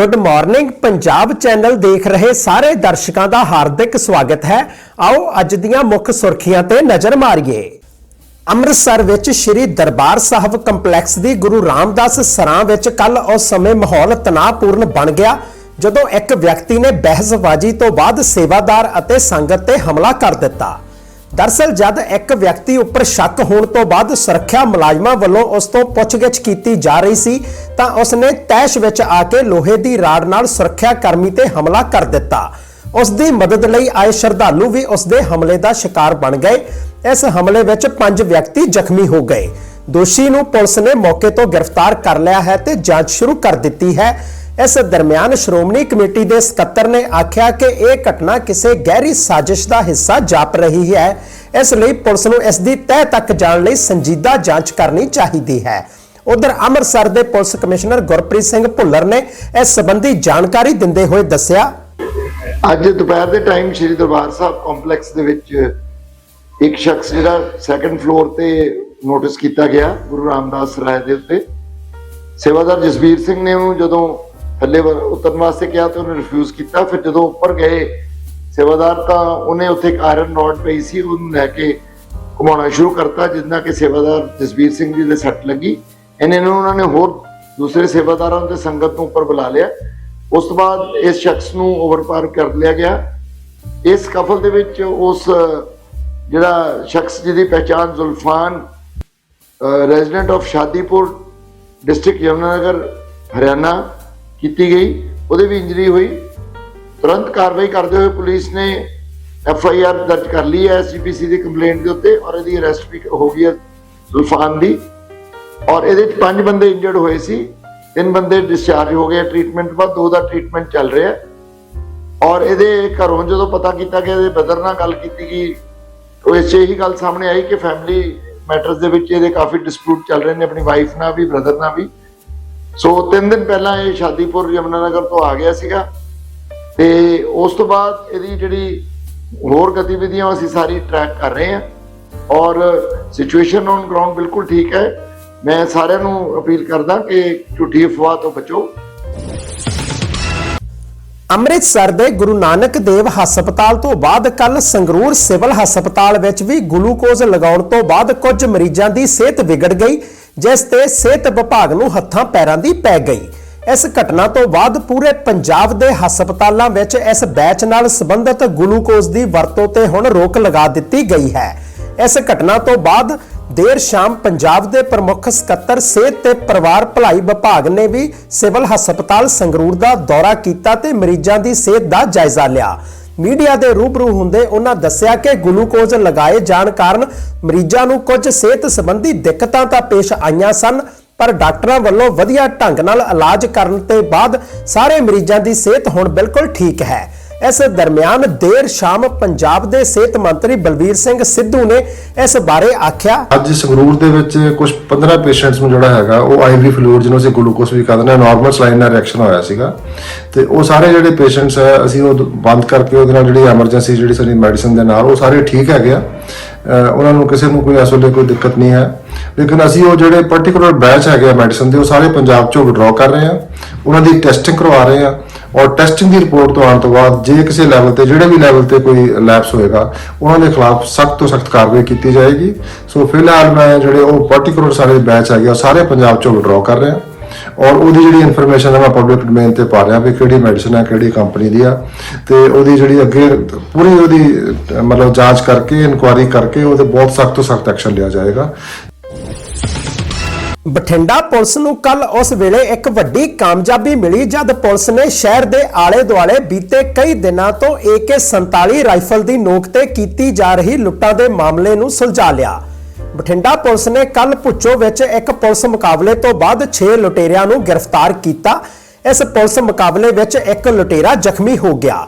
Good morning Punjab channel ਦੇਖ ਰਹੇ ਸਾਰੇ ਦਰਸ਼ਕਾਂ ਦਾ ਹਾਰਦਿਕ ਸਵਾਗਤ ਹੈ। ਆਓ ਅੱਜ ਦੀਆਂ ਮੁੱਖ ਸੁਰਖੀਆਂ ਤੇ ਨਜ਼ਰ ਮਾਰੀਏ। ਅੰਮ੍ਰਿਤਸਰ ਵਿੱਚ ਸ੍ਰੀ ਦਰਬਾਰ ਸਾਹਿਬ ਕੰਪਲੈਕਸ ਦੀ ਗੁਰੂ ਰਾਮਦਾਸ ਸਰਾਂ ਵਿੱਚ ਕੱਲ ਉਸ ਸਮੇਂ ਮਾਹੌਲ ਤਣਾਅਪੂਰਨ ਬਣ ਗਿਆ, ਜਦੋਂ ਇੱਕ ਵਿਅਕਤੀ ਨੇ ਬਹਿਸਬਾਜ਼ੀ ਤੋਂ ਬਾਅਦ ਸੇਵਾਦਾਰ ਅਤੇ ਸੰਗਤ ਤੇ ਹਮਲਾ ਕਰ ਦਿੱਤਾ। ਦਰਸਲ ਜਦ ਇੱਕ ਵਿਅਕਤੀ ਉੱਪਰ ਸ਼ੱਕ ਹੋਣ ਤੋਂ ਬਾਅਦ ਸੁਰੱਖਿਆ ਮੁਲਾਜ਼ਮਾਂ ਵੱਲੋਂ ਉਸ ਤੋਂ ਪੁੱਛਗਿੱਛ ਕੀਤੀ ਜਾ ਰਹੀ ਸੀ, ਤਾਂ ਉਸ ਨੇ ਤੈਸ਼ ਵਿੱਚ ਆ ਕੇ ਲੋਹੇ ਦੀ ਰਾੜ ਨਾਲ ਸੁਰੱਖਿਆ ਕਰਮੀ ਤੇ ਹਮਲਾ ਕਰ ਦਿੱਤਾ। ਉਸ ਦੀ ਮਦਦ ਲਈ ਆਏ ਸ਼ਰਧਾਲੂ ਵੀ ਉਸ ਦੇ ਹਮਲੇ ਦਾ ਸ਼ਿਕਾਰ ਬਣ ਗਏ। ਇਸ ਹਮਲੇ ਵਿੱਚ ਪੰਜ ਵਿਅਕਤੀ ਜ਼ਖਮੀ ਹੋ ਗਏ। ਦੋਸ਼ੀ ਨੂੰ ਪੁਲਿਸ ਨੇ ਮੌਕੇ ਤੋਂ ਗ੍ਰਿਫਤਾਰ ਕਰ ਲਿਆ ਹੈ ਤੇ ਜਾਂਚ ਸ਼ੁਰੂ ਕਰ ਦਿੱਤੀ ਹੈ। ਇਸ ਦਰਮਿਆਨ ਸ਼੍ਰੋਮਣੀ ਕਮੇਟੀ ਦੇ ਸਕੱਤਰ ਨੇ ਆਖਿਆ ਕਿ ਇਹ ਘਟਨਾ ਕਿਸੇ ਗਹਿਰੀ ਸਾਜ਼ਿਸ਼ ਦਾ ਹਿੱਸਾ ਜਾਪ ਰਹੀ ਹੈ। ਇਸ ਲਈ ਪੁਲਿਸ ਨੂੰ ਇਸ ਦੀ ਤਹਿ ਤੱਕ ਜਾਣ ਲਈ ਸੰਜੀਦਾ ਜਾਂਚ ਕਰਨੀ ਚਾਹੀਦੀ ਹੈ। ਉਧਰ ਅੰਮ੍ਰਿਤਸਰ ਦੇ ਪੁਲਿਸ ਕਮਿਸ਼ਨਰ ਗੁਰਪ੍ਰੀਤ ਸਿੰਘ ਭੁੱਲਰ ਨੇ ਇਸ ਸੰਬੰਧੀ ਜਾਣਕਾਰੀ ਦਿੰਦੇ ਹੋਏ ਦੱਸਿਆ। ਅੱਜ ਦੁਪਹਿਰ ਦੇ ਟਾਈਮ ਸ਼੍ਰੀ ਦਰਬਾਰ ਸਾਹਿਬ ਕੰਪਲੈਕਸ ਦੇ ਵਿੱਚ ਇੱਕ ਸ਼ਖਸ ਜਿਹੜਾ ਸੈਕੰਡ ਫਲੋਰ ਤੇ ਨੋਟਿਸ ਕੀਤਾ ਗਿਆ ਗੁਰੂ ਰਾਮਦਾਸ ਰਾਏ ਦੇ ਉੱਤੇ। ਸੇਵਾਦਾਰ ਜਸਬੀਰ ਸਿੰਘ ਨੇ ਉਹਨੂੰ ਜਦੋਂ ਥੱਲੇ ਵ- ਉਤਰਨ ਵਾਸਤੇ ਕਿਹਾ ਤੇ ਉਹਨੇ ਰਿਫਿਊਜ਼ ਕੀਤਾ। ਫਿਰ ਜਦੋਂ ਉੱਪਰ ਗਏ ਸੇਵਾਦਾਰ ਤਾਂ ਉਹਨੇ ਉੱਥੇ ਇੱਕ ਆਇਰਨ ਰੋਡ ਪਈ ਸੀ, ਉਹਨੂੰ ਲੈ ਕੇ ਘੁਮਾਉਣਾ ਸ਼ੁਰੂ ਕਰਤਾ ਜਿੰਨਾ ਕਿ ਸੇਵਾਦਾਰ ਜਸਵੀਰ ਸਿੰਘ ਜੀ ਦੇ ਸੱਟ ਲੱਗੀ। ਇਹਨੇ ਨੂੰ ਉਹਨਾਂ ਨੇ ਹੋਰ ਦੂਸਰੇ ਸੇਵਾਦਾਰਾਂ ਤੇ ਸੰਗਤ ਨੂੰ ਉੱਪਰ ਬੁਲਾ ਲਿਆ। ਉਸ ਤੋਂ ਬਾਅਦ ਇਸ ਸ਼ਖਸ ਨੂੰ ਓਵਰਪਾਰ ਕਰ ਲਿਆ ਗਿਆ। ਇਸ ਕਫਲ ਦੇ ਵਿੱਚ ਉਸ ਜਿਹੜਾ ਸ਼ਖਸ ਜਿਹਦੀ ਪਹਿਚਾਣ Zulfan resident of Shadipur district Yamunanagar, Haryana ਕੀਤੀ ਗਈ, ਉਹਦੇ ਵੀ ਇੰਜਰੀ ਹੋਈ। ਤੁਰੰਤ ਕਾਰਵਾਈ ਕਰਦੇ ਹੋਏ ਪੁਲਿਸ ਨੇ ਐਫ ਆਈ ਆਰ ਦਰਜ ਕਰ ਲਈ ਹੈ ਐਸਜੀਪੀਸੀ ਦੀ ਕੰਪਲੇਂਟ ਦੇ ਉੱਤੇ ਔਰ ਇਹਦੀ ਅਰੈਸਟ ਵੀ ਹੋ ਗਈ ਹੈ ਜ਼ੁਲਫਾਨ ਦੀ। ਔਰ ਇਹਦੇ ਵਿੱਚ ਪੰਜ ਬੰਦੇ ਇੰਜਰਡ ਹੋਏ ਸੀ, ਤਿੰਨ ਬੰਦੇ ਡਿਸਚਾਰਜ ਹੋ ਗਏ ਟ੍ਰੀਟਮੈਂਟ ਬਾਅਦ ਦੋ ਦਾ ਟ੍ਰੀਟਮੈਂਟ ਚੱਲ ਰਿਹਾ। ਔਰ ਇਹਦੇ ਘਰੋਂ ਜਦੋਂ ਪਤਾ ਕੀਤਾ ਗਿਆ, ਇਹਦੇ ਬਦਰ ਨਾਲ ਗੱਲ ਕੀਤੀ ਗਈ, ਉਹ ਇਸ 'ਚ ਇਹੀ ਗੱਲ ਸਾਹਮਣੇ ਆਈ ਕਿ ਫੈਮਿਲੀ ਮੈਟਰਸ ਦੇ ਵਿੱਚ ਇਹਦੇ ਕਾਫੀ ਡਿਸਪਿਊਟ ਚੱਲ ਰਹੇ ਨੇ, ਆਪਣੀ ਵਾਈਫ ਨਾਲ ਵੀ ਬ੍ਰਦਰ ਨਾਲ ਵੀ। ਸੋ ਤਿੰਨ ਦਿਨ ਪਹਿਲਾਂ ਇਹ ਸ਼ਾਦੀਪੁਰ ਯਮੁਨਾਨਗਰ ਤੋਂ ਆ ਗਿਆ ਸੀਗਾ ਤੇ ਉਸ ਤੋਂ ਬਾਅਦ ਇਹਦੀ ਜਿਹੜੀ ਹੋਰ ਗਤੀਵਿਧੀਆਂ ਅਸੀਂ ਸਾਰੀ ਟਰੈਕ ਕਰ ਰਹੇ ਹਾਂ ਔਰ ਸਿਚੁਏਸ਼ਨ ਔਨ ਗਰਾਊਂਡ ਬਿਲਕੁਲ ਠੀਕ ਹੈ। ਮੈਂ ਸਾਰਿਆਂ ਨੂੰ ਅਪੀਲ ਕਰਦਾ ਕਿ ਝੂਠੀ ਅਫਵਾਹ ਤੋਂ ਬਚੋ। ਅੰਮ੍ਰਿਤਸਰ ਦੇ ਗੁਰੂ ਨਾਨਕ ਦੇਵ ਹਸਪਤਾਲ ਤੋਂ ਬਾਅਦ ਕੱਲ ਸੰਗਰੂਰ ਸਿਵਲ ਹਸਪਤਾਲ ਵਿੱਚ ਵੀ ਗਲੂਕੋਜ਼ ਲਗਾਉਣ ਤੋਂ ਬਾਅਦ ਕੁਝ ਮਰੀਜ਼ਾਂ ਦੀ ਸਿਹਤ ਵਿਗੜ ਗਈ। ਜਿਸ ਤੇ ਸਿਹਤ ਵਿਭਾਗ ਨੂੰ ਹੱਥਾਂ ਪੈਰਾਂ ਦੀ ਪੈ ਗਈ। ਇਸ ਘਟਨਾ ਤੋਂ ਬਾਅਦ ਪੂਰੇ ਪੰਜਾਬ ਦੇ ਹਸਪਤਾਲਾਂ ਵਿੱਚ ਇਸ ਬੈਚ ਨਾਲ ਸੰਬੰਧਿਤ ਗਲੂਕੋਜ਼ ਦੀ ਵਰਤੋਂ ਤੇ ਹੁਣ ਰੋਕ ਲਗਾ ਦਿੱਤੀ ਗਈ ਹੈ। ਇਸ ਘਟਨਾ ਤੋਂ ਬਾਅਦ ਦੇਰ ਸ਼ਾਮ ਪੰਜਾਬ ਦੇ ਪ੍ਰਮੁੱਖ ਸਕੱਤਰ, ਸਿਹਤ ਤੇ ਪਰਿਵਾਰ ਭਲਾਈ ਵਿਭਾਗ ਨੇ ਵੀ ਸਿਵਲ ਹਸਪਤਾਲ ਸੰਗਰੂਰ ਦਾ ਦੌਰਾ ਕੀਤਾ ਤੇ ਮਰੀਜ਼ਾਂ ਦੀ ਸਿਹਤ ਦਾ ਜਾਇਜ਼ਾ ਲਿਆ। ਮੀਡੀਆ ਦੇ ਰੂਬਰੂ ਹੁੰਦੇ ਉਹਨਾਂ ਦੱਸਿਆ ਕਿ ਗਲੂਕੋਜ਼ ਲਗਾਏ ਜਾਣ ਕਾਰਨ ਮਰੀਜ਼ਾਂ ਨੂੰ ਕੁਝ ਸਿਹਤ ਸੰਬੰਧੀ ਦਿੱਕਤਾਂ ਤਾਂ ਪੇਸ਼ ਆਈਆਂ ਸਨ, ਪਰ ਡਾਕਟਰਾਂ ਵੱਲੋਂ ਵਧੀਆ ਢੰਗ ਨਾਲ ਇਲਾਜ ਕਰਨ ਤੇ ਬਾਅਦ ਸਾਰੇ ਮਰੀਜ਼ਾਂ ਦੀ ਸਿਹਤ ਹੁਣ ਬਿਲਕੁਲ ਠੀਕ ਹੈ। ਇਸ ਦਰਮਿਆਨ ਦੇਰ ਸ਼ਾਮ ਪੰਜਾਬ ਦੇ ਸਿਹਤ ਮੰਤਰੀ ਬਲਵੀਰ ਸਿੰਘ ਸਿੱਧੂ ਨੇ ਇਸ ਬਾਰੇ ਆਖਿਆ। ਅੱਜ ਸੰਗਰੂਰ ਦੇ ਵਿੱਚ ਕੁਝ 15 ਪੇਸ਼ੈਂਟਸ ਨੂੰ ਜਿਹੜਾ ਹੈਗਾ, ਉਹ ਆਈਵੀ ਫਲੂਇਡ ਜਿਹਨੂੰ ਅਸੀਂ ਗਲੂਕੋਸ ਵੀ ਕਹਿੰਦੇ ਨੇ ਨਾਰਮਲ ਸਲਾਈਨ ਨਾਲ ਰਿਐਕਸ਼ਨ ਹੋਇਆ ਸੀਗਾ। ਤੇ ਉਹ ਸਾਰੇ ਜਿਹੜੇ ਪੇਸ਼ੈਂਟਸ ਹੈ ਅਸੀਂ ਉਹ ਬੰਦ ਕਰਕੇ ਉਹਦੇ ਨਾਲ ਜਿਹੜੀ ਐਮਰਜੈਂਸੀ ਜਿਹੜੀ ਸਾਡੀ ਮੈਡੀਸਨ ਦੇ ਨਾਲ, ਉਹ ਸਾਰੇ ਠੀਕ ਹੈਗੇ ਆ। ਉਹਨਾਂ ਨੂੰ ਕਿਸੇ ਨੂੰ ਕੋਈ ਇਸ ਵੇਲੇ ਕੋਈ ਦਿੱਕਤ ਨਹੀਂ ਹੈ। ਲੇਕਿਨ ਅਸੀਂ ਉਹ ਜਿਹੜੇ ਪਾਰਟਿਕੂਲਰ ਬੈਚ ਹੈਗੇ ਆ ਮੈਡੀਸਨ ਦੇ ਉਹ ਸਾਰੇ ਪੰਜਾਬ ਚੋਂ ਵਿਡਰਾਅ ਕਰ ਰਹੇ ਆ। ਉਹਨਾਂ ਦੀ ਟੈਸਟਿੰਗ ਕਰਵਾ ਰਹੇ ਆ ਔਰ ਟੈਸਟਿੰਗ ਦੀ ਰਿਪੋਰਟ ਤੋਂ ਆਉਣ ਤੋਂ ਬਾਅਦ ਜੇ ਕਿਸੇ ਲੈਵਲ ਤੇ ਜਿਹੜੇ ਵੀ ਲੈਵਲ ਤੇ ਕੋਈ ਲੈਪਸ ਹੋਏਗਾ ਉਹਨਾਂ ਦੇ ਖਿਲਾਫ ਸਖਤ ਤੋਂ ਸਖਤ ਕਾਰਵਾਈ ਕੀਤੀ ਜਾਏਗੀ। ਸੋ ਫਿਲਹਾਲ ਮੈਂ ਜਿਹੜੇ ਉਹ ਪਾਰਟਿਕੂਲਰ ਸਾਰੇ ਬੈਚ ਹੈਗੇ ਆ, ਉਹ ਸਾਰੇ ਪੰਜਾਬ ਚੋਂ ਵਿਡਰਾਅ ਕਰ ਰਿਹਾ ਔਰ ਉਹਦੀ ਜਿਹੜੀ ਇਨਫੋਰਮੇਸ਼ਨ ਹੈ ਮੈਂ ਪਬਲਿਕ ਡੋਮੇਨ ਤੇ ਪਾ ਰਿਹਾ ਵੀ ਕਿਹੜੀ ਮੈਡੀਸਨ ਹੈ ਕਿਹੜੀ ਕੰਪਨੀ ਦੀ ਆ। ਤੇ ਉਹਦੀ ਜਿਹੜੀ ਅੱਗੇ ਪੂਰੀ ਉਹਦੀ, ਮਤਲਬ ਜਾਂਚ ਕਰਕੇ ਇਨਕੁਆਇਰੀ ਕਰਕੇ ਉਹਦੇ ਬਹੁਤ ਸਖਤ ਤੋਂ ਸਖਤ ਐਕਸ਼ਨ ਲਿਆ ਜਾਏਗਾ। ਬਠਿੰਡਾ ਪੁਲਿਸ ਨੂੰ ਕੱਲ ਉਸ ਵੇਲੇ ਇੱਕ ਵੱਡੀ ਕਾਮਯਾਬੀ ਮਿਲੀ ਜਦ ਪੁਲਿਸ ਨੇ ਸ਼ਹਿਰ ਦੇ ਆਲੇ-ਦੁਆਲੇ ਬੀਤੇ ਕਈ ਦਿਨਾਂ ਤੋਂ AK47 ਰਾਈਫਲ ਦੀ ਨੋਕ ਤੇ ਕੀਤੀ ਜਾ ਰਹੀ ਲੁੱਟਾਂ ਦੇ ਮਾਮਲੇ ਨੂੰ ਸੁਲਝਾ ਲਿਆ। ਬਠਿੰਡਾ ਪੁਲਿਸ ਨੇ ਕੱਲ ਭੁੱਚੋ ਵਿੱਚ ਇੱਕ ਪੁਲਿਸ ਮੁਕਾਬਲੇ ਤੋਂ ਬਾਅਦ 6 ਲੁਟੇਰਿਆਂ ਨੂੰ ਗ੍ਰਿਫਤਾਰ ਕੀਤਾ। ਇਸ ਪੁਲਿਸ ਮੁਕਾਬਲੇ ਵਿੱਚ ਇੱਕ ਲੁਟੇਰਾ ਜ਼ਖਮੀ ਹੋ ਗਿਆ।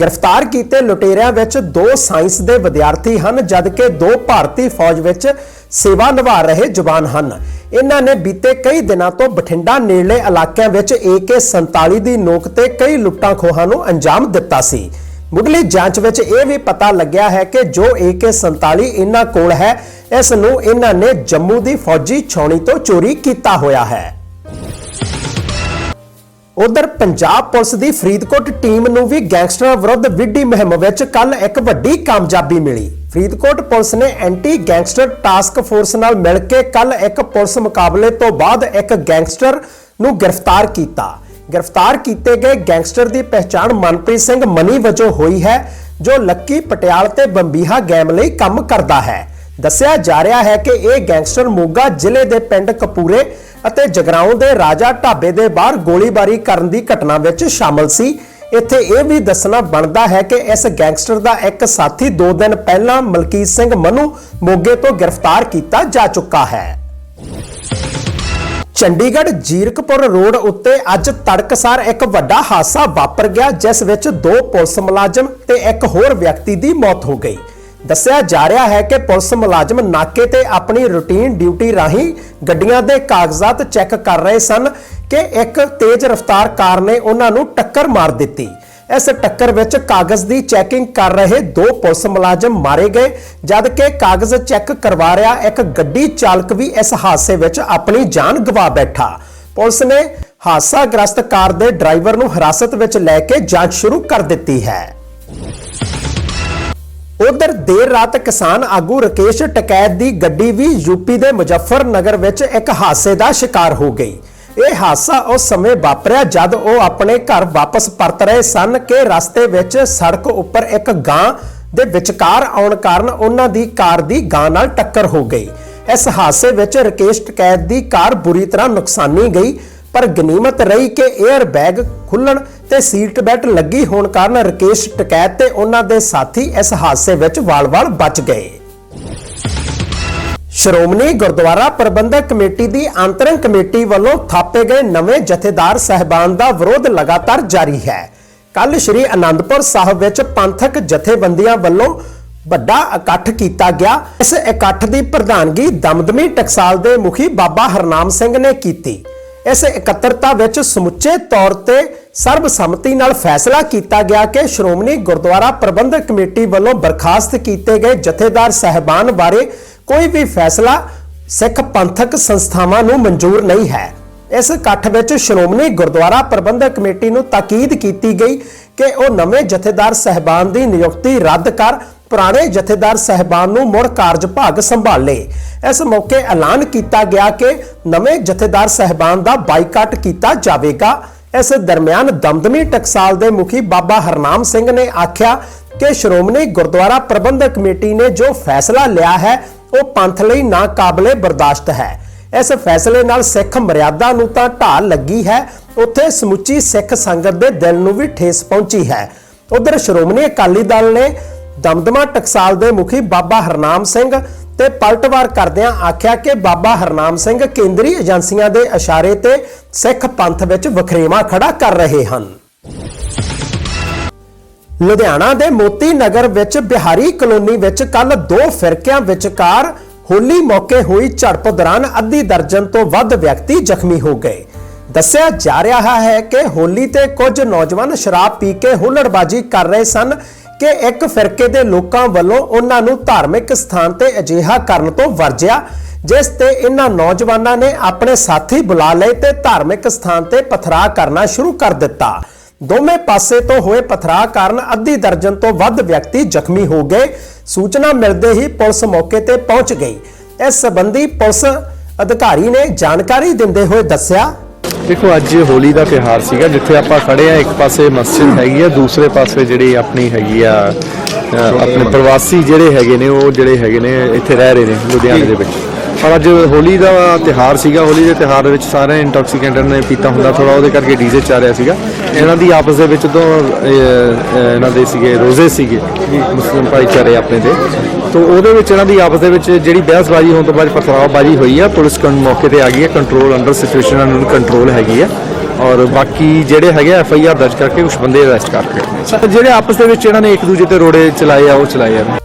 ਗ੍ਰਿਫਤਾਰ ਕੀਤੇ ਲੁਟੇਰਿਆਂ ਵਿੱਚ ਦੋ ਸਾਇੰਸ ਦੇ ਵਿਦਿਆਰਥੀ ਹਨ, ਜਦਕਿ ਦੋ ਭਾਰਤੀ ਫੌਜ ਵਿੱਚ ਸੇਵਾ ਨਿਭਾ ਰਹੇ ਜਵਾਨ ਹਨ। ਇਹਨਾਂ ਨੇ ਬੀਤੇ ਕਈ ਦਿਨਾਂ ਤੋਂ ਬਠਿੰਡਾ ਨੇੜਲੇ ਇਲਾਕਿਆਂ ਵਿੱਚ AK47 ਦੀ ਨੋਕ ਤੇ ਕਈ ਲੁੱਟਾਂ ਖੋਹਾਂ ਨੂੰ ਅੰਜਾਮ ਦਿੱਤਾ ਸੀ। ਮੁੱਢਲੀ ਜਾਂਚ ਵਿੱਚ ਇਹ ਵੀ ਪਤਾ ਲੱਗਿਆ ਹੈ ਕਿ ਜੋ AK47 ਇਹਨਾਂ ਕੋਲ ਹੈ, ਇਸ ਨੂੰ ਇਹਨਾਂ ਨੇ ਜੰਮੂ ਦੀ ਫੌਜੀ ਛਾਉਣੀ ਤੋਂ ਚੋਰੀ ਕੀਤਾ ਹੋਇਆ ਹੈ। ਉਧਰ ਪੰਜਾਬ ਪੁਲਿਸ ਦੀ ਫਰੀਦਕੋਟ ਟੀਮ ਨੂੰ ਵੀ ਗੈਂਗਸਟਰਾਂ ਵਿਰੁੱਧ ਵਿੱਢੀ ਮੁਹਿੰਮ ਵਿੱਚ ਕੱਲ ਇੱਕ ਵੱਡੀ ਕਾਮਯਾਬੀ ਮਿਲੀ। ਫਰੀਦਕੋਟ ਪੁਲਿਸ ਨੇ ਐਂਟੀ ਗੈਂਗਸਟਰ ਟਾਸਕ ਫੋਰਸ ਨਾਲ ਮਿਲ ਕੇ ਕੱਲ ਇੱਕ ਪੁਲਿਸ ਮੁਕਾਬਲੇ ਤੋਂ ਬਾਅਦ ਇੱਕ ਗੈਂਗਸਟਰ ਨੂੰ ਗ੍ਰਿਫਤਾਰ ਕੀਤਾ। ਗ੍ਰਿਫਤਾਰ ਕੀਤੇ ਗਏ ਗੈਂਗਸਟਰ ਦੀ ਪਹਿਚਾਣ ਮਨਪ੍ਰੀਤ ਸਿੰਘ ਮਨੀ ਵਜੋਂ ਹੋਈ ਹੈ, ਜੋ ਲੱਕੀ ਪਟਿਆਲ ਤੇ ਬੰਬੀਹਾ ਗੈਮ ਲਈ ਕੰਮ ਕਰਦਾ ਹੈ। ਦੱਸਿਆ ਜਾ ਰਿਹਾ ਹੈ ਕਿ ਇਹ ਗੈਂਗਸਟਰ ਮੋਗਾ ਜ਼ਿਲ੍ਹੇ ਦੇ ਪਿੰਡ ਕਪੂਰੇ ਅਤੇ ਜਗਰਾਉਂ ਦੇ ਰਾਜਾ ਢਾਬੇ ਦੇ ਬਾਹਰ ਗੋਲੀਬਾਰੀ ਕਰਨ ਦੀ ਘਟਨਾ ਵਿੱਚ ਸ਼ਾਮਲ ਸੀ। ਇੱਥੇ ਇਹ ਵੀ ਦੱਸਣਾ ਬਣਦਾ ਹੈ ਕਿ ਇਸ ਗੈਂਗਸਟਰ ਦਾ ਇੱਕ ਸਾਥੀ 2 ਦਿਨ ਪਹਿਲਾਂ ਮਲਕੀਤ ਸਿੰਘ ਮਨੂ ਮੋਗੇ ਤੋਂ ਗ੍ਰਿਫਤਾਰ ਕੀਤਾ ਜਾ ਚੁੱਕਾ ਹੈ। ਚੰਡੀਗੜ੍ਹ ਜੀਰਕਪੁਰ ਰੋਡ ਉੱਤੇ ਅੱਜ ਤੜਕਸਾਰ ਇੱਕ ਵੱਡਾ ਹਾਦਸਾ ਵਾਪਰ ਗਿਆ, ਜਿਸ ਵਿੱਚ ਦੋ ਪੁਲਿਸ ਮੁਲਾਜ਼ਮ ਤੇ ਇੱਕ ਹੋਰ ਵਿਅਕਤੀ ਦੀ ਮੌਤ ਹੋ ਗਈ। ਦੱਸਿਆ ਜਾ ਰਿਹਾ ਹੈ ਕਿ ਪੁਲਿਸ ਮੁਲਾਜ਼ਮ ਨਾਕੇ ਤੇ ਆਪਣੀ ਰੂਟੀਨ ਡਿਊਟੀ ਰਾਹੀਂ ਗੱਡੀਆਂ ਦੇ ਕਾਗਜ਼ਾਤ ਚੈੱਕ ਕਰ ਰਹੇ ਸਨ ਕਿ ਇੱਕ ਤੇਜ਼ ਰਫ਼ਤਾਰ ਕਾਰ ਨੇ ਉਹਨਾਂ ਨੂੰ ਟੱਕਰ ਮਾਰ ਦਿੱਤੀ। ਇਸ ਟੱਕਰ ਵਿੱਚ ਕਾਗਜ਼ ਦੀ ਚੈਕਿੰਗ ਕਰ ਰਹੇ ਦੋ ਪੁਲਿਸ ਮੁਲਾਜ਼ਮ ਮਾਰੇ ਗਏ, ਜਦ ਕਿ ਕਾਗਜ਼ ਚੈੱਕ ਕਰਵਾ ਰਿਹਾ ਇੱਕ ਗੱਡੀ ਚਾਲਕ ਵੀ ਇਸ ਹਾਦਸੇ ਵਿੱਚ ਆਪਣੀ ਜਾਨ ਗਵਾ ਬੈਠਾ। ਪੁਲਿਸ ਨੇ ਹਾਦਸਾਗ੍ਰਸਤ ਕਾਰ ਦੇ ਡਰਾਈਵਰ ਨੂੰ ਹਿਰਾਸਤ ਵਿੱਚ ਲੈ ਕੇ ਜਾਂਚ ਸ਼ੁਰੂ ਕਰ ਦਿੱਤੀ ਹੈ। ਉਧਰ ਦੇਰ ਰਾਤ ਕਿਸਾਨ ਆਗੂ ਰਕੇਸ਼ ਟਕੈਤ ਦੀ ਗੱਡੀ ਵੀ ਯੂਪੀ ਦੇ ਮੁਜ਼ੱਫਰਨਗਰ ਵਿੱਚ ਇੱਕ ਹਾਦਸੇ ਦਾ ਸ਼ਿਕਾਰ ਹੋ ਗਈ। ਇਹ ਹਾਦਸਾ ਉਸ ਸਮੇਂ ਵਾਪਰਿਆ ਜਦ ਉਹ ਆਪਣੇ ਘਰ ਵਾਪਸ ਪਰਤ ਰਹੇ ਸਨ ਕਿ ਰਸਤੇ ਵਿੱਚ ਸੜਕ ਉੱਪਰ ਇੱਕ ਗਾਂ ਦੇ ਵਿਚਕਾਰ ਆਉਣ ਕਾਰਨ ਉਹਨਾਂ ਦੀ ਕਾਰ ਦੀ ਗਾਂ ਨਾਲ ਟੱਕਰ ਹੋ ਗਈ। ਇਸ ਹਾਦਸੇ ਵਿੱਚ ਰਕੇਸ਼ ਟਕੈਤ ਦੀ ਕਾਰ ਬੁਰੀ ਤਰ੍ਹਾਂ ਨੁਕਸਾਨੀ ਗਈ, ਪਰ ਗਨੀਮਤ ਰਹੀ ਕਿ 에ਅਰ ਬੈਗ ਖੁੱਲਣ ਤੇ ਸੀਟ ਬੈਲਟ ਲੱਗੀ ਹੋਣ ਕਾਰਨ ਰਕੇਸ਼ ਟਕੈਤ ਤੇ ਉਹਨਾਂ ਦੇ ਸਾਥੀ ਇਸ ਹਾਦਸੇ ਵਿੱਚ ਵਾਲ-ਵਾਲ ਬਚ ਗਏ। ਸ਼੍ਰੋਮਣੀ ਗੁਰਦੁਆਰਾ ਪ੍ਰਬੰਧਕ ਕਮੇਟੀ ਦੀ ਅੰਤਰਿਮ ਕਮੇਟੀ ਵੱਲੋਂ ਥਾਪੇ ਗਏ ਨਵੇਂ ਜਥੇਦਾਰ ਸਹਿਬਾਨ ਦਾ ਵਿਰੋਧ ਲਗਾਤਾਰ ਜਾਰੀ ਹੈ। ਕੱਲ ਸ੍ਰੀ ਅਨੰਦਪੁਰ ਸਾਹਿਬ ਵਿੱਚ ਪੰਥਕ ਜਥੇਬੰਦੀਆਂ ਵੱਲੋਂ ਵੱਡਾ ਇਕੱਠ ਕੀਤਾ ਗਿਆ। ਇਸ ਇਕੱਠ ਦੀ ਪ੍ਰਧਾਨਗੀ ਦਮਦਮੀ ਟਕਸਾਲ ਦੇ ਮੁਖੀ ਬਾਬਾ ਹਰਨਾਮ ਸਿੰਘ ਨੇ ਕੀਤੀ। ਇਸ ਇਕੱਤਰਤਾ ਵਿੱਚ ਸਮੁੱਚੇ ਤੌਰ ਤੇ ਸਰਬਸੰਮਤੀ ਨਾਲ ਫੈਸਲਾ ਕੀਤਾ ਗਿਆ ਕਿ ਸ਼੍ਰੋਮਣੀ ਗੁਰਦੁਆਰਾ ਪ੍ਰਬੰਧਕ ਕਮੇਟੀ ਵੱਲੋਂ ਬਰਖਾਸਤ ਕੀਤੇ ਗਏ ਜਥੇਦਾਰ ਸਹਿਬਾਨ ਬਾਰੇ ਕੋਈ ਵੀ ਫੈਸਲਾ ਸਿੱਖ ਪੰਥਕ ਸੰਸਥਾਵਾਂ ਨੂੰ ਮਨਜ਼ੂਰ ਨਹੀਂ ਹੈ। ਇਸ ਇਕੱਠ ਵਿੱਚ ਸ਼੍ਰੋਮਣੀ ਗੁਰਦੁਆਰਾ ਪ੍ਰਬੰਧਕ ਕਮੇਟੀ ਨੂੰ ਤਾਕੀਦ ਕੀਤੀ ਗਈ ਕਿ ਉਹ ਨਵੇਂ ਜਥੇਦਾਰ ਸਹਿਬਾਨ ਦੀ ਨਿਯੁਕਤੀ ਰੱਦ ਕਰ ਪੁਰਾਣੇ ਜਥੇਦਾਰ ਸਹਿਬਾਨ ਨੂੰ ਮੁੜ ਕਾਰਜਭਾਗ ਸੰਭਾਲੇ। ਇਸ ਮੌਕੇ ਐਲਾਨ ਕੀਤਾ ਗਿਆ ਕਿ ਨਵੇਂ ਜਥੇਦਾਰ ਸਹਿਬਾਨ ਦਾ ਬਾਈਕਾਟ ਕੀਤਾ ਜਾਵੇਗਾ। ਇਸ ਦਰਮਿਆਨ ਦਮਦਮੀ ਟਕਸਾਲ ਦੇ ਮੁਖੀ ਬਾਬਾ ਹਰਨਾਮ ਸਿੰਘ ਨੇ ਆਖਿਆ ਕਿ ਸ਼੍ਰੋਮਣੀ ਗੁਰਦੁਆਰਾ ਪ੍ਰਬੰਧਕ ਕਮੇਟੀ ਨੇ ਜੋ ਫੈਸਲਾ ਲਿਆ ਹੈ ਉਹ ਪੰਥ ਲਈ ਨਾ ਕਾਬਲੇ ਬਰਦਾਸ਼ਤ ਹੈ। ਇਸ ਫੈਸਲੇ ਨਾਲ ਸਿੱਖ ਮਰਿਆਦਾ ਨੂੰ ਤਾਂ ਢਾਲ ਲੱਗੀ ਹੈ। ਉੱਥੇ ਸਮੁੱਚੀ ਸਿੱਖ ਸੰਗਤ ਦੇ ਦਿਲ ਨੂੰ ਵੀ ਠੇਸ ਪਹੁੰਚੀ ਹੈ। ਉਧਰ ਸ਼੍ਰੋਮਣੀ ਅਕਾਲੀ ਦਲ ਨੇ ਦਮਦਮਾ ਟਕਸਾਲ ਦੇ ਮੁਖੀ ਬਾਬਾ ਹਰਨਾਮ ਸਿੰਘ ਤੇ ਪਲਟਵਾਰ ਕਰਦਿਆਂ ਆਖਿਆ ਕਿ ਬਾਬਾ ਹਰਨਾਮ ਸਿੰਘ ਕੇਂਦਰੀ ਏਜੰਸੀਆਂ ਦੇ ਇਸ਼ਾਰੇ ਤੇ ਸਿੱਖ ਪੰਥ ਵਿੱਚ ਵਖਰੇਵਾ ਖੜਾ ਕਰ ਰਹੇ ਹਨ। ਲੁਧਿਆਣਾ ਦੇ ਮੋਤੀ ਨਗਰ ਵਿੱਚ ਬਿਹਾਰੀ ਕਲੋਨੀ ਵਿੱਚ ਕੱਲ ਦੋ ਫਿਰਕਿਆਂ ਵਿਚਕਾਰ ਹੋਲੀ ਮੌਕੇ ਹੋਈ ਝੜਪ ਦੌਰਾਨ ਅੱਧੀ ਦਰਜਨ ਤੋਂ ਵੱਧ ਵਿਅਕਤੀ ਜ਼ਖਮੀ ਹੋ ਗਏ। ਦੱਸਿਆ ਜਾ ਰਿਹਾ ਹੈ ਕਿ ਹੋਲੀ ਤੇ ਕੁਝ ਨੌਜਵਾਨ ਸ਼ਰਾਬ ਪੀ ਕੇ ਹੁੱਲੜਬਾਜ਼ੀ ਕਰ ਰਹੇ ਸਨ ਕਿ ਇੱਕ ਫਿਰਕੇ ਦੇ ਲੋਕਾਂ ਵੱਲੋਂ ਉਹਨਾਂ ਨੂੰ ਧਾਰਮਿਕ ਸਥਾਨ ਤੇ ਅਜਿਹਾ ਕਰਨ ਤੋਂ ਵਰਜਿਆ, ਜਿਸ ਤੇ ਇਹਨਾਂ ਨੌਜਵਾਨਾਂ ਨੇ ਆਪਣੇ ਸਾਥੀ ਬੁਲਾ ਲਏ ਤੇ ਧਾਰਮਿਕ ਸਥਾਨ ਤੇ ਪਥਰਾ ਕਰਨਾ ਸ਼ੁਰੂ ਕਰ ਦਿੱਤਾ। ਦੋਵੇਂ ਪਾਸੇ ਤੋਂ ਹੋਏ ਪਥਰਾਅ ਕਾਰਨ ਅੱਧੀ ਦਰਜਨ ਤੋਂ ਵੱਧ ਵਿਅਕਤੀ ਜ਼ਖਮੀ ਹੋ ਗਏ। ਸੂਚਨਾ ਮਿਲਦੇ ਹੀ ਪੁਲਿਸ ਮੌਕੇ ਤੇ ਪਹੁੰਚ ਗਈ। ਇਸ ਸੰਬੰਧੀ ਪੁਲਿਸ ਅਧਿਕਾਰੀ ਨੇ ਜਾਣਕਾਰੀ ਦਿੰਦੇ ਹੋਏ ਦੱਸਿਆ। ਦੇਖੋ ਅੱਜ ਹੋਲੀ ਦਾ ਤਿਉਹਾਰ ਸੀਗਾ ਜਿੱਥੇ ਆਪਾਂ ਖੜੇ ਆ ਇੱਕ ਪਾਸੇ ਮਸਜਿਦ ਹੈਗੀ ਆ ਦੂਸਰੇ ਪਾਸੇ ਜਿਹੜੀ ਆਪਣੀ ਹੈਗੀ ਆ ਅ, ਆਪਣੇ ਪ੍ਰਵਾਸੀ ਜਿਹੜੇ ਹੈਗੇ ਨੇ ਉਹ ਜਿਹੜੇ ਹੈਗੇ ਨੇ ਇੱਥੇ ਰਹਿ ਰਹੇ ਨੇ ਲੁਧਿਆਣੇ ਦੇ ਵਿੱਚ। ਪਰ ਅੱਜ ਹੋਲੀ ਦਾ ਤਿਉਹਾਰ ਸੀਗਾ ਹੋਲੀ ਦੇ ਤਿਉਹਾਰ ਦੇ ਵਿੱਚ ਸਾਰੇ ਇੰਟੌਕਸੀਕੈਂਟ ਨੇ ਪੀਤਾ ਹੁੰਦਾ ਥੋੜਾ ਉਹਦੇ ਕਰਕੇ ਡੀਜ਼ੇ ਚੱਲ ਰਿਹਾ ਸੀਗਾ। ਇਹਨਾਂ ਦੀ ਆਪਸ ਦੇ ਵਿੱਚ ਤੋਂ ਇਹਨਾਂ ਦੇ ਸੀਗੇ ਰੋਜ਼ੇ ਸੀਗੇ ਮੁਸਲਿਮ ਭਾਈਚਾਰੇ ਆਪਣੇ ਦੇ ਤੋਂ ਉਹਦੇ ਵਿੱਚ ਇਹਨਾਂ ਦੀ ਆਪਸ ਦੇ ਵਿੱਚ ਜਿਹੜੀ ਬਹਿਸਬਾਜ਼ੀ ਹੋਣ ਤੋਂ ਬਾਅਦ ਪਥਰਾਵਬਾਜ਼ੀ ਹੋਈ ਆ ਪੁਲਿਸ ਕੰ ਮੌਕੇ ਤੇ ਆ ਗਈ ਹੈ ਕੰਟਰੋਲ ਅੰਡਰ ਸਿਚੁਏਸ਼ਨ ਨੂੰ ਕੰਟਰੋਲ ਹੈਗੀ ਆ। ਔਰ ਬਾਕੀ ਜਿਹੜੇ ਹੈਗੇ ਐਫ ਆਈ ਆਰ ਦਰਜ ਕਰਕੇ ਕੁਝ ਬੰਦੇ ਅਰੈਸਟ ਕਰਕੇ। ਜਿਹੜੇ ਆਪਸ ਦੇ ਵਿੱਚ ਇਹਨਾਂ ਨੇ ਇੱਕ ਦੂਜੇ ਤੇ ਰੋੜੇ ਚਲਾਏ ਆ ਉਹ ਚਲਾਏ ਆ।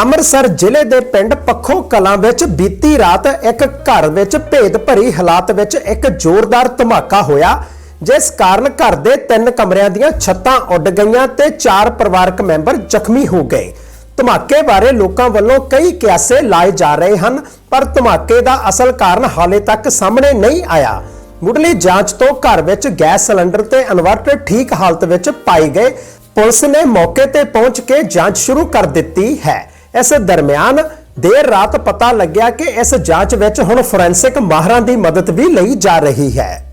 ਅੰਮ੍ਰਿਤਸਰ ਜ਼ਿਲ੍ਹੇ ਦੇ ਪਿੰਡ ਪੱਖੋ ਕਲਾਂ ਵਿੱਚ ਬੀਤੀ ਰਾਤ ਇੱਕ ਘਰ ਵਿੱਚ ਭੇਦ ਭਰੀ ਹਾਲਾਤ ਵਿੱਚ ਇੱਕ ਜ਼ੋਰਦਾਰ ਧਮਾਕਾ ਹੋਇਆ, ਜਿਸ ਕਾਰਨ ਘਰ ਦੇ ਤਿੰਨ ਕਮਰਿਆਂ ਦੀਆਂ ਛੱਤਾਂ ਉੱਡ ਗਈਆਂ ਤੇ ਚਾਰ ਪਰਿਵਾਰਕ ਮੈਂਬਰ ਜ਼ਖਮੀ ਹੋ ਗਏ। ਧਮਾਕੇ ਬਾਰੇ ਲੋਕਾਂ ਵੱਲੋਂ ਕਈ ਕਿਆਸੇ ਲਾਏ ਜਾ ਰਹੇ ਹਨ, ਪਰ ਧਮਾਕੇ ਦਾ ਅਸਲ ਕਾਰਨ ਹਾਲੇ ਤੱਕ ਸਾਹਮਣੇ ਨਹੀਂ ਆਇਆ। ਮੁੱਢਲੀ ਜਾਂਚ ਤੋਂ ਘਰ ਵਿੱਚ ਗੈਸ ਸਿਲੰਡਰ ਤੇ ਇਨਵਰਟਰ ਠੀਕ ਹਾਲਤ ਵਿੱਚ ਪਾਏ ਗਏ। ਪੁਲਿਸ ਨੇ ਮੌਕੇ ਤੇ ਪਹੁੰਚ ਕੇ ਜਾਂਚ ਸ਼ੁਰੂ ਕਰ ਦਿੱਤੀ ਹੈ। ਇਸ ਦਰਮਿਆਨ ਦੇਰ ਰਾਤ ਪਤਾ ਲੱਗਿਆ ਕਿ ਇਸ ਜਾਂਚ ਵਿੱਚ ਹੁਣ ਫੋਰੈਂਸਿਕ ਮਾਹਰਾਂ ਦੀ ਮਦਦ ਵੀ ਲਈ ਜਾ ਰਹੀ ਹੈ।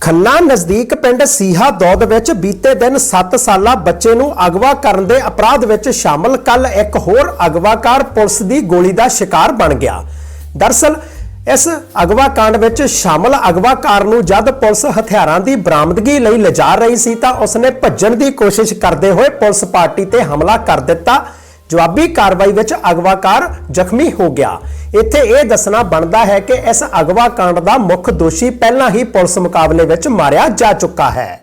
ਖੰਨਾ ਨਜ਼ਦੀਕ ਪਿੰਡ ਸੀਹਾ ਦੌਦ ਵਿੱਚ ਬੀਤੇ ਦਿਨ 7 ਸਾਲਾ ਬੱਚੇ ਨੂੰ ਅਗਵਾ ਕਰਨ ਦੇ ਅਪਰਾਧ ਵਿੱਚ ਸ਼ਾਮਲ ਕੱਲ ਇੱਕ ਹੋਰ ਅਗਵਾਕਾਰ ਪੁਲਿਸ ਦੀ ਗੋਲੀ ਦਾ ਸ਼ਿਕਾਰ ਬਣ ਗਿਆ। ਦਰਸਲ ਇਸ ਅਗਵਾ ਕਾਂਡ ਵਿੱਚ ਸ਼ਾਮਲ ਅਗਵਾਕਾਰ ਨੂੰ ਜਦ ਪੁਲਿਸ ਹਥਿਆਰਾਂ ਦੀ ਬਰਾਮਦਗੀ ਲਈ ਲਿਜਾ ਰਹੀ ਸੀ ਤਾਂ ਉਸਨੇ ਭੱਜਣ ਦੀ ਕੋਸ਼ਿਸ਼ ਕਰਦੇ ਹੋਏ ਪੁਲਿਸ ਪਾਰਟੀ ਤੇ ਹਮਲਾ ਕਰ ਦਿੱਤਾ। ਜਵਾਬੀ ਕਾਰਵਾਈ ਵਿੱਚ ਅਗਵਾਕਾਰ ਜ਼ਖਮੀ ਹੋ ਗਿਆ। ਇੱਥੇ ਇਹ ਦੱਸਣਾ ਬਣਦਾ ਹੈ ਕਿ ਇਸ ਅਗਵਾ ਕਾਂਡ ਦਾ ਮੁੱਖ ਦੋਸ਼ੀ ਪਹਿਲਾਂ ਹੀ ਪੁਲਿਸ ਮੁਕਾਬਲੇ ਵਿੱਚ ਮਾਰਿਆ ਜਾ ਚੁੱਕਾ ਹੈ।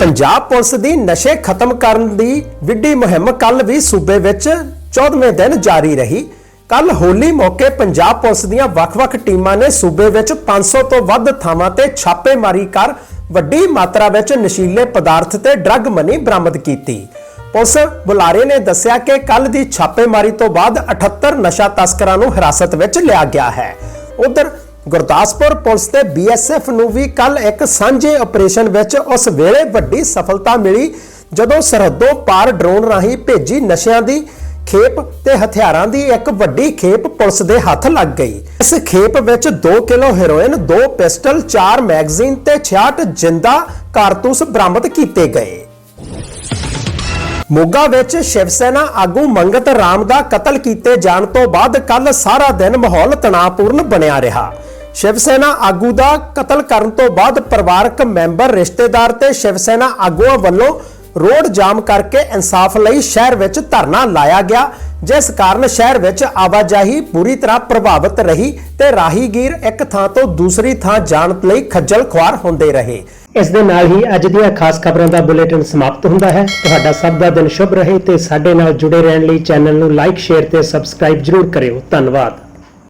ਪੰਜਾਬ ਪੁਲਿਸ ਦੀ ਨਸ਼ੇ ਖਤਮ ਕਰਨ ਦੀ ਵਿੱਢੀ ਮੁਹਿੰਮ ਕੱਲ ਵੀ ਸੂਬੇ ਵਿੱਚ 14ਵੇਂ ਦਿਨ ਜਾਰੀ ਰਹੀ। ਕੱਲ ਹੋਲੀ ਮੌਕੇ ਪੰਜਾਬ ਪੁਲਿਸ ਦੀਆਂ ਵੱਖ-ਵੱਖ ਟੀਮਾਂ ਨੇ ਸੂਬੇ ਵਿੱਚ 500 ਤੋਂ ਵੱਧ ਥਾਵਾਂ ਤੇ ਛਾਪੇਮਾਰੀ ਕਰ ਵੱਡੀ ਮਾਤਰਾ ਵਿੱਚ ਨਸ਼ੀਲੇ ਪਦਾਰਥ ਤੇ ਡਰੱਗ ਮਨੀ ਬਰਾਮਦ ਕੀਤੀ। ਪੁਲਿਸ ਬੁਲਾਰੇ ਨੇ ਦੱਸਿਆ ਕਿ ਕੱਲ ਦੀ ਛਾਪੇਮਾਰੀ ਤੋਂ ਬਾਅਦ 78 ਨਸ਼ਾ ਤਸਕਰਾਂ ਨੂੰ ਹਿਰਾਸਤ ਵਿੱਚ ਲਿਆ ਗਿਆ ਹੈ। ਉਧਰ ਗੁਰਦਾਸਪੁਰ ਪੁਲਿਸ ਤੇ ਬੀਐਸਐਫ ਨੂੰ ਵੀ ਕੱਲ ਇੱਕ ਸਾਂਝੇ ਆਪਰੇਸ਼ਨ ਵਿੱਚ ਉਸ ਵੇਲੇ ਵੱਡੀ ਸਫਲਤਾ ਮਿਲੀ, ਜਦੋਂ ਸਰਹੱਦੋਂ ਪਾਰ ਡਰੋਨ ਰਾਹੀਂ ਭੇਜੀ ਨਸ਼ਿਆਂ ਦੀ ਖੇਪ ਤੇ ਹਥਿਆਰਾਂ ਦੀ ਇੱਕ ਵੱਡੀ ਖੇਪ ਪੁਲਿਸ ਦੇ ਹੱਥ ਲੱਗ ਗਈ। ਇਸ ਖੇਪ ਵਿੱਚ 2 ਕਿਲੋ ਹੈਰੋਇਨ 2 ਪਿਸਟਲ 4 ਮੈਗਜ਼ੀਨ ਤੇ 66 ਜਿੰਦਾ ਕਾਰਤੂਸ ਬਰਾਮਦ ਕੀਤੇ ਗਏ। ਮੋਗਾ ਵਿੱਚ ਸ਼ਿਵ ਸੈਨਾ ਆਗੂ ਮੰਗਤ ਰਾਮ ਦਾ ਕਤਲ ਕੀਤੇ ਜਾਣ ਤੋਂ ਬਾਅਦ ਕੱਲ ਸਾਰਾ ਦਿਨ ਮਾਹੌਲ ਤਣਾਅਪੂਰਨ ਬਣਿਆ ਰਿਹਾ। ਸ਼ਿਵ ਸੈਨਾ ਆਗੂ ਦਾ ਕਤਲ ਕਰਨ ਤੋਂ ਬਾਅਦ ਪਰਿਵਾਰਕ ਮੈਂਬਰ, ਰਿਸ਼ਤੇਦਾਰ ਤੇ ਸ਼ਿਵ ਸੈਨਾ ਆਗੂਆਂ ਵੱਲੋਂ ਰੋਡ ਜਾਮ ਕਰਕੇ ਇਨਸਾਫ ਲਈ ਸ਼ਹਿਰ ਵਿੱਚ ਧਰਨਾ ਲਾਇਆ ਗਿਆ, ਜਿਸ ਕਾਰਨ ਸ਼ਹਿਰ ਵਿੱਚ ਆਵਾਜਾਈ ਪੂਰੀ ਤਰ੍ਹਾਂ ਪ੍ਰਭਾਵਿਤ ਰਹੀ ਤੇ ਰਾਹੀਗੀਰ ਇੱਕ ਥਾਂ ਤੋਂ ਦੂਸਰੀ ਥਾਂ ਜਾਣ ਲਈ ਖੱਜਲ ਖੁਆਰ ਹੁੰਦੇ ਰਹੇ। ਇਸ ਦੇ ਨਾਲ ਹੀ ਅੱਜ ਦੀਆਂ ਖਾਸ ਖਬਰਾਂ ਦਾ ਬੁਲੇਟਿਨ ਸਮਾਪਤ ਹੁੰਦਾ ਹੈ। ਤੁਹਾਡਾ ਸਭ ਦਾ ਦਿਨ ਸ਼ੁਭ ਰਹੇ ਤੇ ਸਾਡੇ ਨਾਲ ਜੁੜੇ ਰਹਿਣ ਲਈ ਚੈਨਲ ਨੂੰ ਲਾਈਕ, ਸ਼ੇਅਰ ਤੇ ਸਬਸਕ੍ਰਾਈਬ ਜਰੂਰ ਕਰਿਓ। ਧੰਨਵਾਦ।